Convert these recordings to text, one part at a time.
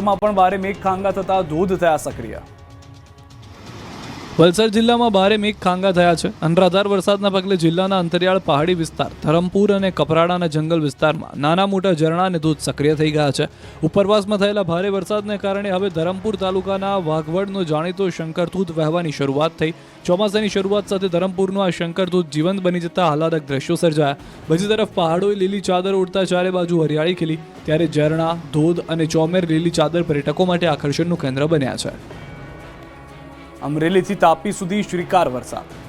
માં પણ ભારે મેઘ ખાંગા થતા ધોધ થયા સક્રિય. વલસાડ જિલ્લામાં ભારે મેઘ ખાંગા થયા છે. અનરાધાર વરસાદના પગલે જિલ્લાના અંતરિયાળ પહાડી વિસ્તાર, ધરમપુર અને કપરાડાના જંગલ વિસ્તારમાં નાના મોટા ઝરણા અને ધોધ સક્રિય થઈ ગયા છે. ઉપરવાસમાં થયેલા ભારે વરસાદને કારણે હવે ધરમપુર તાલુકાના વાઘવડનો જાણીતો શંકરધૂત વહેવાની શરૂઆત થઈ. ચોમાસાની શરૂઆત સાથે ધરમપુરનું આ શંકરધૂત જીવંત બની જતા આહલાદક દ્રશ્યો સર્જાયા. બીજી તરફ પહાડોએ લીલી ચાદર ઉડતા ચારે બાજુ હરિયાળી ખીલી, ત્યારે ઝરણા, ધોધ અને ચોમેર લીલી ચાદર પર્યટકો માટે આકર્ષણનું કેન્દ્ર બન્યા છે. અમરેલીથી તાપી સુધી શ્રીકાર વરસાદ.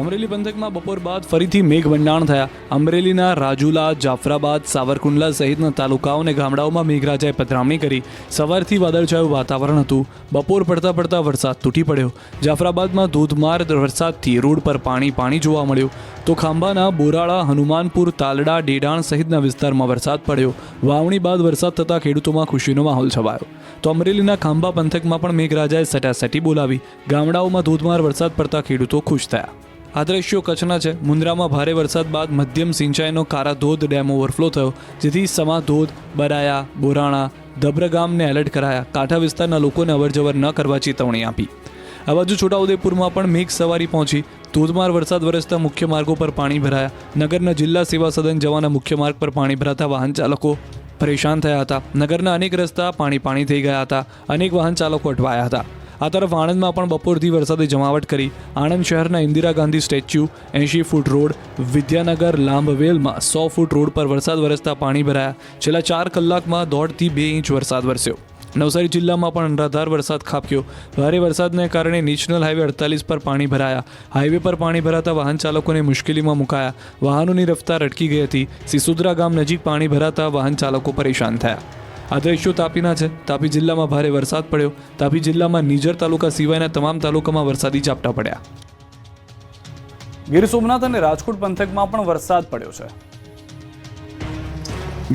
અમરેલી પંથકમાં બપોર બાદ ફરીથી મેઘ મંડાણ થયા. અમરેલીના રાજુલા, જાફરાબાદ, સાવરકુંડલા સહિતના તાલુકાઓ અને ગામડાઓમાં મેઘરાજાએ પધરામણી કરી. સવારથી વાદળછાયું વાતાવરણ હતું. બપોર પડતા પડતા વરસાદ તૂટી પડ્યો. જાફરાબાદમાં ધોધમાર વરસાદથી રોડ પર પાણી પાણી જોવા મળ્યું. તો ખાંભાના બોરાળા, હનુમાનપુર, તાલડા, ડેડાણ સહિતના વિસ્તારમાં વરસાદ પડ્યો. વાવણી બાદ વરસાદ થતાં ખેડૂતોમાં ખુશીનો માહોલ છવાયો. તો અમરેલીના ખાંભા પંથકમાં પણ મેઘરાજાએ સટાસટી બોલાવી. ગામડાઓમાં ધોધમાર વરસાદ પડતા ખેડૂતો ખુશ થયા. આ દ્રશ્યો કચ્છના છે? મુન્દ્રામાં ભારે વરસાદ બાદ મધ્યમ સિંચાઈનો કારા ધોધ ડેમ ઓવરફ્લો થયો. જેથી સમા ધોધ બરાયા, બોરાણા, ધબ્રગામને એલર્ટ કરાયા. કાંઠા વિસ્તારના લોકોને અવરજવર ન કરવા ચેતવણી આપી. આ બાજુ છોટાઉદેપુરમાં પણ મેઘ સવારી પહોંચી. ધોધમાર વરસાદ વરસતા મુખ્ય માર્ગો પર પાણી ભરાયા. નગરના જિલ્લા સેવા સદન જવાના મુખ્ય માર્ગ પર પાણી ભરાતા વાહન ચાલકો પરેશાન થયા હતા. નગરના અનેક રસ્તા પાણી પાણી થઈ ગયા હતા. અનેક વાહન ચાલકો અટવાયા હતા. આ તરફ આણંદમાં પણ બપોરથી વરસાદે જમાવટ કરી. આણંદ શહેરના ઇન્દિરા ગાંધી સ્ટેચ્યુ, એંશી ફૂટ રોડ, વિદ્યાનગર, લાંબવેલમાં સો ફૂટ રોડ પર વરસાદ વરસતા પાણી ભરાયા. છેલ્લા ચાર કલાકમાં દોઢથી બે ઇંચ વરસાદ વરસ્યો. નવસારી જિલ્લામાં પણ અનરાધાર વરસાદ ખાબક્યો. ભારે વરસાદને કારણે નેશનલ હાઈવે અડતાલીસ પર પાણી ભરાયા. હાઈવે પર પાણી ભરાતા વાહન ચાલકોને મુશ્કેલીમાં મુકાયા. વાહનોની રફતાર અટકી ગઈ હતી. સિસુદ્રા ગામ નજીક પાણી ભરાતા વાહન ચાલકો પરેશાન થયા. આ દ્રશ્યો તાપીના છે? તાપી જિલ્લામાં ભારે વરસાદ પડ્યો. તાપી જિલ્લામાં નીજર તાલુકા સિવાયના તમામ તાલુકામાં વરસાદી ઝાપટા પડ્યા. ગીર સોમનાથ અને રાજકોટ પંથકમાં પણ વરસાદ પડ્યો છે.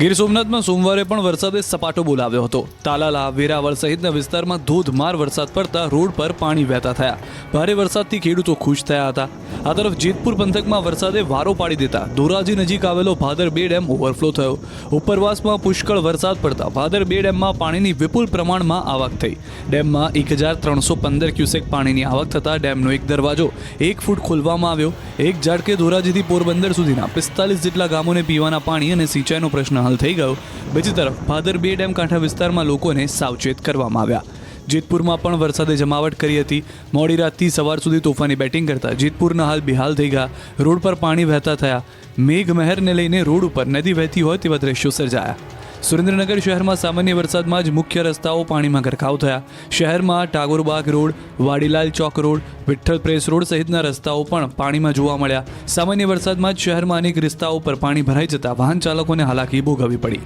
ગીર સોમનાથમાં સોમવારે પણ વરસાદે સપાટો બોલાવ્યો હતો. તાલાલા, વેરાવળ સહિતના વિસ્તારમાં ધોધમાર વરસાદ પડતા રોડ પર પાણી વહેતા થયા. ભારે વરસાદથી ખેડૂતો ખુશ થયા હતા. આ તરફ જેતપુર પંથકમાં વરસાદે વારો પાડી દેતા ધોરાજી નજીક આવેલો ભાદર બે ડેમ ઓવરફ્લો થયો. ઉપરવાસમાં પુષ્કળ વરસાદ પડતા ભાદર બે ડેમમાં પાણીની વિપુલ પ્રમાણમાં આવક થઈ. ડેમમાં એક હજાર ત્રણસો પંદર ક્યુસેક પાણીની આવક થતાં ડેમનો એક દરવાજો એક ફૂટ ખોલવામાં આવ્યો. એક ઝાડકે ધોરાજીથી પોરબંદર સુધીના પિસ્તાલીસ જેટલા ગામોને પીવાના પાણી અને સિંચાઈનો પ્રશ્ન હલ થઈ ગયો. બીજી તરફ, ભાદર બે ડેમ કાંઠા વિસ્તારમાં લોકોને સાવચેત કરવામાં આવ્યા. જેતપુરમાં પણ વરસાદે જમાવટ કરી હતી. મોડી રાતથી સવાર સુધી તોફાની બેટિંગ કરતા જેતપુરના હાલ બિહાલ થઈ ગયા. રોડ પર પાણી વહેતા થયા. મેઘ મહેરને લઈને રોડ ઉપર નદી વહેતી હોય તેવા દ્રશ્યો સર્જાયા. સુરેન્દ્રનગર શહેરમાં સામાન્ય વરસાદમાં જ મુખ્ય રસ્તાઓ પાણીમાં ગરકાવ થયા. શહેરમાં ટાગોરબાગ રોડ, વાડીલાલ ચોક રોડ, વિઠ્ઠલ પ્રેસ રોડ સહિતના રસ્તાઓ પણ પાણીમાં જોવા મળ્યા. સામાન્ય વરસાદમાં જ શહેરમાં અનેક રસ્તાઓ પર પાણી ભરાઈ જતા વાહન ચાલકોને હાલાકી ભોગવવી પડી.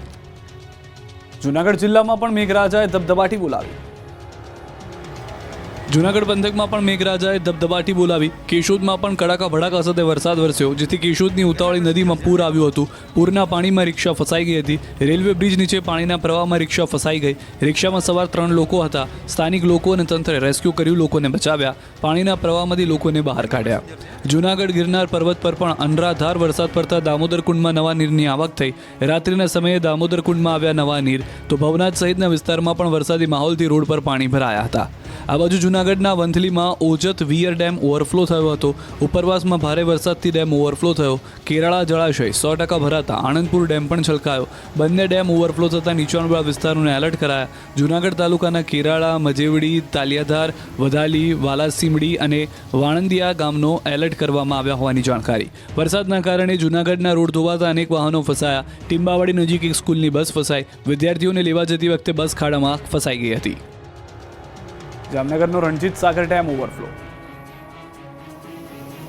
જુનાગઢ જિલ્લામાં પણ મેઘરાજાએ ધબધબાટી બોલાવી. જૂનાગઢ પંથકમાં પણ મેઘરાજાએ ધબધબાટી બોલાવી. કેશોદમાં પણ કડાકા ભડાકા સાથે વરસાદ વરસ્યો, જેથી કેશોદની ઉતાવળી નદીમાં પૂર આવ્યું હતું. પૂરના પાણીમાં રિક્ષા ફસાઈ ગઈ હતી. રેલવે બ્રિજ નીચે પાણીના પ્રવાહમાં રિક્ષા ફસાઈ ગઈ. રિક્ષામાં સવાર ત્રણ લોકો હતા. સ્થાનિક લોકો અને તંત્રે રેસ્ક્યુ કર્યું, લોકોને બચાવ્યા. પાણીના પ્રવાહમાંથી લોકોને બહાર કાઢ્યા. જૂનાગઢ ગિરનાર પર્વત પર પણ અનરાધાર વરસાદ પડતા દામોદર કુંડમાં નવા નીરની આવક થઈ. રાત્રિના સમયે દામોદર કુંડમાં આવ્યા નવા નીર. તો ભવનાથ સહિતના વિસ્તારમાં પણ વરસાદી માહોલથી રોડ પર પાણી ભરાયા હતા. આ બાજુ જૂનાગઢના વંથલીમાં ઓજત વિયર ડેમ ઓવરફ્લો થયો હતો. ઉપરવાસમાં ભારે વરસાદથી ડેમ ઓવરફ્લો થયો. કેરાળા જળાશય સો ટકા ભરાતા આણંદપુર ડેમ પણ છલકાયો. બંને ડેમ ઓવરફ્લો થતાં નીચાણવાળા વિસ્તારોને એલર્ટ કરાયા. જૂનાગઢ તાલુકાના કેરાળા, મજેવડી, તાલિયાધાર વધાલી વાલાસીમડી અને વાણંદિયા ગામનો એલર્ટ કરવામાં આવ્યા હોવાની જાણકારી. વરસાદના કારણે જૂનાગઢના રોડ ધોવાતા અનેક વાહનો ફસાયા. ટીંબાવાડી નજીક એક સ્કૂલની બસ ફસાઈ. વિદ્યાર્થીઓને લેવા જતી વખતે બસ ખાડામાં ફસાઈ ગઈ હતી. જામનગરનો રણજીત સાગર ડેમ ઓવરફ્લો.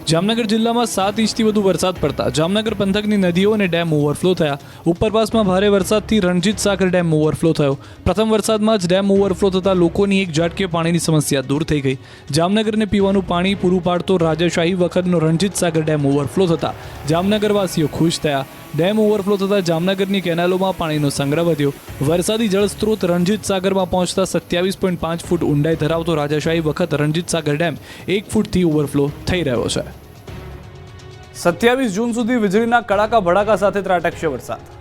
જામનગર જિલ્લામાં સાત ઇંચથી વધુ વરસાદ પડતા જામનગર પંથકની નદીઓ અને ડેમ ઓવરફ્લો થયા. ઉપરવાસમાં ભારે વરસાદથી રણજીત સાગર ડેમ ઓવરફ્લો થયો. પ્રથમ વરસાદમાં જ ડેમ ઓવરફ્લો થતાં લોકોની એક ઝાટકે પાણીની સમસ્યા દૂર થઈ ગઈ. જામનગરને પીવાનું પાણી પૂરું પાડતો રાજાશાહી વખતનો રણજીત સાગર ડેમ ઓવરફ્લો થતાં જામનગરવાસીઓ ખુશ થયા. ડેમ ઓવરફ્લો થતાં જામનગરની કેનાલોમાં પાણીનો સંગ્રહ વધ્યો. વરસાદી જળસ્ત્રોત રણજીત સાગરમાં પહોંચતા સત્યાવીસ પોઈન્ટ પાંચ ફૂટ ઊંડાઈ ધરાવતો રાજાશાહી વખત રણજીત સાગર ડેમ એક ફૂટથી ઓવરફ્લો થઈ રહ્યો છે. સત્યાવીસ જૂન સુધી વીજળીના કડાકા ભડાકા સાથે ત્રાટકશે વરસાદ.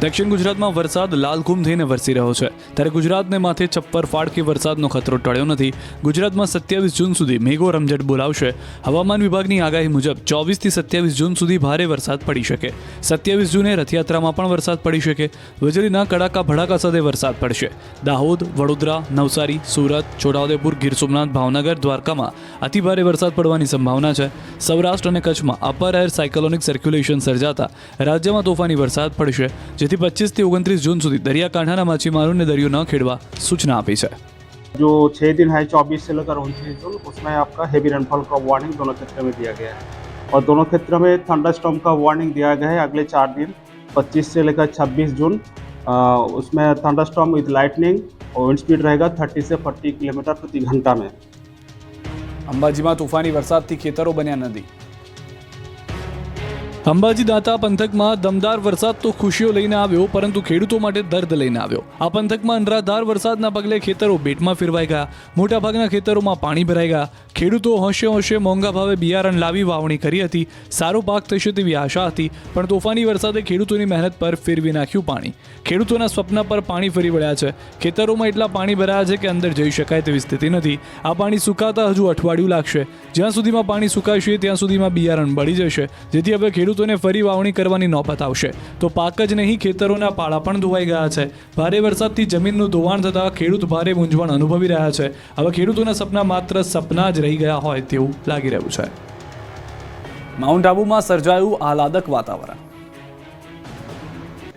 દક્ષિણ ગુજરાતમાં વરસાદ લાલઘૂમ થઈને વરસી રહ્યો છે. ત્યારે ગુજરાતને માથે છપ્પર ફાડ કે વરસાદનો ખતરો ટળ્યો નથી. ગુજરાતમાં સત્યાવીસ જૂન સુધી મેઘો રમઝટ બોલાવશે. હવામાન વિભાગની આગાહી મુજબ ચોવીસથી સત્યાવીસ જૂન સુધી ભારે વરસાદ પડી શકે. સત્યાવીસ જૂને રથયાત્રામાં પણ વરસાદ પડી શકે. વીજળીના કડાકા ભડાકા સાથે વરસાદ પડશે. દાહોદ, વડોદરા, નવસારી, સુરત, છોટાઉદેપુર, ગીર સોમનાથ, ભાવનગર, દ્વારકામાં અતિભારે વરસાદ પડવાની સંભાવના છે. સૌરાષ્ટ્ર અને કચ્છમાં અપર એર સાયકલોનિક સર્ક્યુલેશન સર્જાતા રાજ્યમાં તોફાની વરસાદ પડશે. જેથી પચીસથી ઓગણત્રીસ જૂન સુધી દરિયાકાંઠાના માછીમારોને દરિયો ન ખેડવા સૂચના આપી છે जो छः दिन है चौबीस से लेकर उनतीस जून उसमें आपका हेवी रेनफॉल का वार्निंग दोनों क्षेत्र में दिया गया है और दोनों क्षेत्र में थंडरस्टॉर्म का वार्निंग दिया गया है अगले चार दिन 25 से लेकर 26 जून अ, उसमें थंडरस्टॉर्म विद लाइटनिंग और विंड स्पीड रहेगा 30 से 40 किलोमीटर प्रति घंटा में અંબાજીમાં તોફાની વરસાદથી ખેતરો બન્યા નદી અંબાજી દાતા પંથકમાં દમદાર વરસાદ તો ખુશીઓ લઈને આવ્યો, પરંતુ ખેડૂતો માટે દર્દ લઈને આવ્યો. આ પંથકમાં અનરાધાર વરસાદના પગલે ખેતરો બેટમાં ફેરવાઈ ગયા. મોટાભાગના ખેતરોમાં પાણી ભરાઈ ગયા. ખેડૂતો હોંશે હોંશે મોંઘા ભાવે બિયારણ લાવી વાવણી કરી હતી. સારો પાક થશે તેવી આશા હતી, પણ તોફાની વરસાદે ખેડૂતોની મહેનત પર ફેરવી નાખ્યું પાણી. ખેડૂતોના સ્વપ્ન પર પાણી ફરી વળ્યા છે. ખેતરોમાં એટલા પાણી ભરાયા છે કે અંદર જઈ શકાય તેવી સ્થિતિ નથી. આ પાણી સુકાતા હજુ અઠવાડિયું લાગશે. જ્યાં સુધીમાં પાણી સુકાશે, ત્યાં સુધીમાં બિયારણ બળી જશે. જેથી હવે ખેડૂતોને ફરી વાવણી કરવાની નોબત આવશે. તો પાક જ નહીં, ખેતરોના પાળા પણ ધોવાઈ ગયા છે. ભારે વરસાદથી જમીનનું ધોવાણ થતાં ખેડૂત ભારે મૂંઝવણ અનુભવી રહ્યા છે. હવે ખેડૂતોના સપના માત્ર સપના જ રહી ગયા હોય તેવું લાગી રહ્યું છે. માઉન્ટ આબુમાં સર્જાયું આહલાદક વાતાવરણ.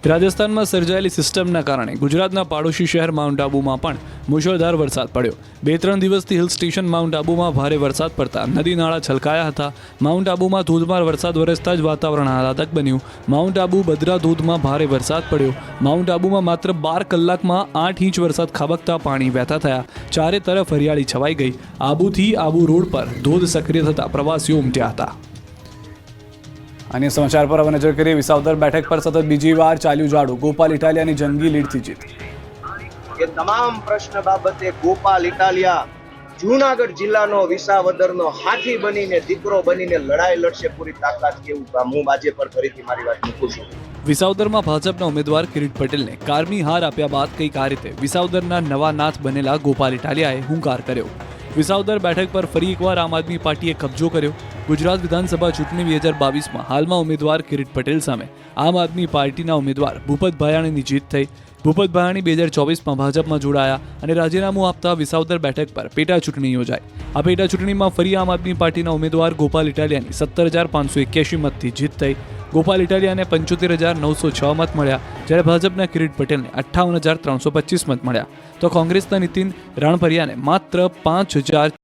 રાજસ્થાનમાં સર્જાયેલી સિસ્ટમના કારણે ગુજરાતના પાડોશી શહેર માઉન્ટ આબુમાં પણ મુશળધાર વરસાદ પડ્યો. બે ત્રણ દિવસથી હિલ સ્ટેશન માઉન્ટ આબુમાં ભારે વરસાદ પડતા નદી નાળા છલકાયા હતા. માઉન્ટ આબુમાં ધોધમાર વરસાદ વરસતા જ વાતાવરણ આહલાદક બન્યું. માઉન્ટ આબુ બદ્રા ધોધમાં ભારે વરસાદ પડ્યો. માઉન્ટ આબુમાં માત્ર બાર કલાકમાં આઠ ઇંચ વરસાદ ખાબકતા પાણી વહેતા થયા. ચારે તરફ હરિયાળી છવાઈ ગઈ. આબુથી આબુ રોડ પર ધોધ સક્રિય થતા પ્રવાસીઓ ઉમટ્યા હતા. અન્ય સમાચાર પર હવે નજર કરીએ. વિસાવદર બેઠક પર સતત બીજી વાર ચાલ્યું જાડું. ગોપાલ ઇટાલિયાની જંગી લીડથી જીત. કે તમામ પ્રશ્ન બાબતે ગોપાલ ઇટાલિયા જૂનાગઢ જિલ્લાનો વિસાવદરનો હાથી બનીને દીકરો બનીને લડાઈ લડશે પૂરી તાકાત કેવું કામ હું આજે પર ફરીથી મારી વાત મૂકું છું. વિસાવદરમાં ભાજપના ઉમેદવાર કિરીટ પટેલને કારમી હાર આપ્યા બાદ કંઈક આ રીતે વિસાવદરના નવા નાથ બનેલા ગોપાલ ઇટાલિયાએ હુંકાર કર્યો. વિસાવદર બેઠક પર ફરી એકવાર આમ આદમી પાર્ટીએ કબજો કર્યો. ગુજરાત વિધાનસભા ચૂંટણી બે હજાર બાવીસમાં હાલમાં ઉમેદવાર કિરીટ પટેલ સામે. આમ આદમી પાર્ટીના ઉમેદવાર ભૂપત ભાયાણીની જીત થઈ. ભૂપત ભાયાણી બે હજાર ચોવીસમાં ભાજપમાં જોડાયા અને રાજીનામું આપતા વિસાવદર બેઠક પર પેટા ચૂંટણી યોજાઈ. આ પેટા ચૂંટણીમાં ફરી આમ આદમી પાર્ટીના ઉમેદવાર ગોપાલ ઇટાલિયાની સત્તર હજાર પાંચસો એક્યાસી મતથી જીત થઈ. ગોપાલ ઇટાલિયાને પંચોતેર હજાર નવસો છ મત મળ્યા, જ્યારે ભાજપના કિરીટ પટેલને અઠ્ઠાવન હજાર ત્રણસો પચીસ મત મળ્યા. તો કોંગ્રેસના નીતિન રણપરિયાને માત્ર પાંચ હજાર